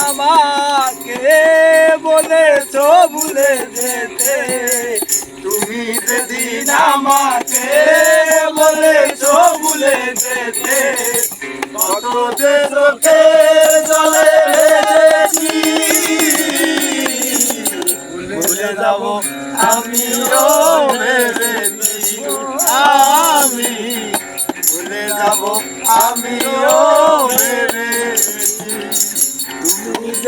আমাকে বলেছ ভুলে যেতে। তুমি যেদিন আমাকে বলেছ ভুলে যেতে। কত যে জলে ভেজেছি। ভুলে যাব আমিও ভেবেছি। আমি ভুলে যাব আমিও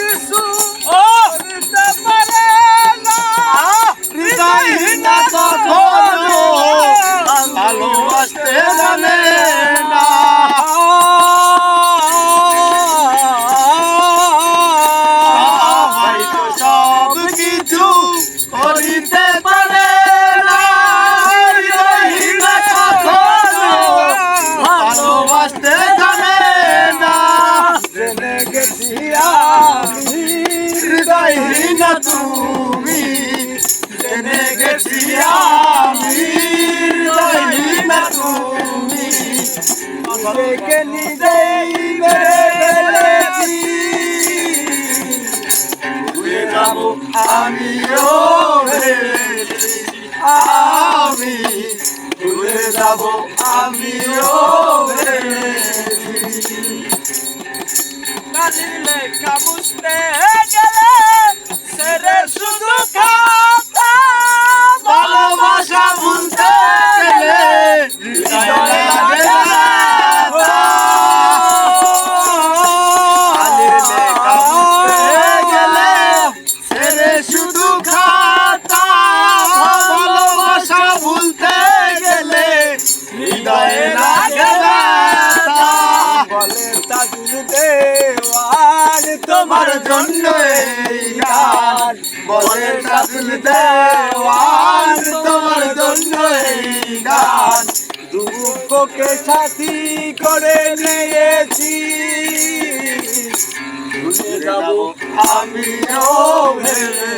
কিছু করতে তুমি জেনে গেছি আমি হৃদয়হীন তুমি। নিজেকে নিজেই মেরে ফেলেছি। ভুলে যাব আমিও আমি ভুলে যাব আমিও ভেবেছি। কালি তোমার জন্য বলে তাজুল দেওয়ান তোমার জন্য দুঃখকে সাথী করে নিয়েছি। ভেবে আমি ভুলে যাব